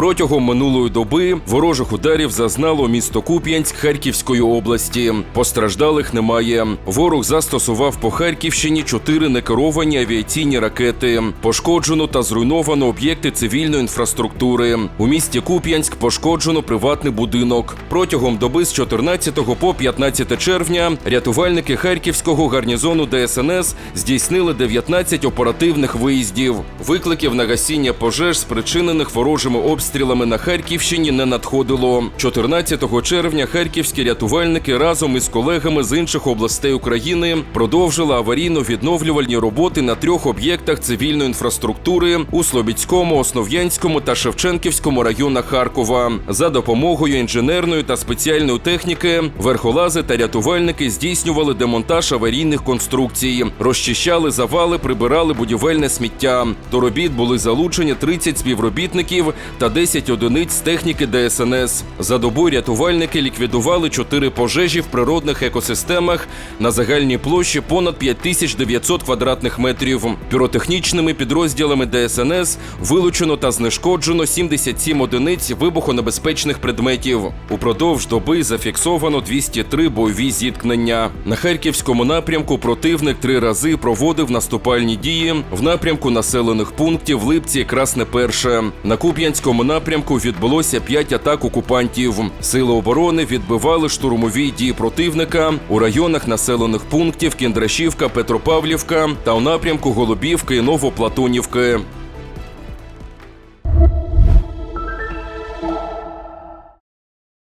Протягом минулої доби ворожих ударів зазнало місто Куп'янськ Харківської області. Постраждалих немає. Ворог застосував по Харківщині чотири некеровані авіаційні ракети. Пошкоджено та зруйновано об'єкти цивільної інфраструктури. У місті Куп'янськ пошкоджено приватний будинок. Протягом доби з 14 по 15 червня рятувальники Харківського гарнізону ДСНС здійснили 19 оперативних виїздів. Викликів на гасіння пожеж, спричинених ворожими обстрілами на Харківщині, не надходило. 14 червня харківські рятувальники разом із колегами з інших областей України продовжили аварійно-відновлювальні роботи на трьох об'єктах цивільної інфраструктури у Слобідському, Основ'янському та Шевченківському районах Харкова. За допомогою інженерної та спеціальної техніки верхолази та рятувальники здійснювали демонтаж аварійних конструкцій, розчищали завали, прибирали будівельне сміття. До робіт були залучені 30 співробітників та 10 одиниць техніки ДСНС. За добу рятувальники ліквідували 4 пожежі в природних екосистемах на загальній площі понад 5900 квадратних метрів. Піротехнічними підрозділами ДСНС вилучено та знешкоджено 77 одиниць вибухонебезпечних предметів. Упродовж доби зафіксовано 203 бойові зіткнення. На харківському напрямку противник три рази проводив наступальні дії в напрямку населених пунктів Липці, Красне Перше. На Куп'янському напрямку відбулося п'ять атак окупантів. Сили оборони відбивали штурмові дії противника у районах населених пунктів Кіндрашівка, Петропавлівка та у напрямку Голубівки і Новоплатонівки.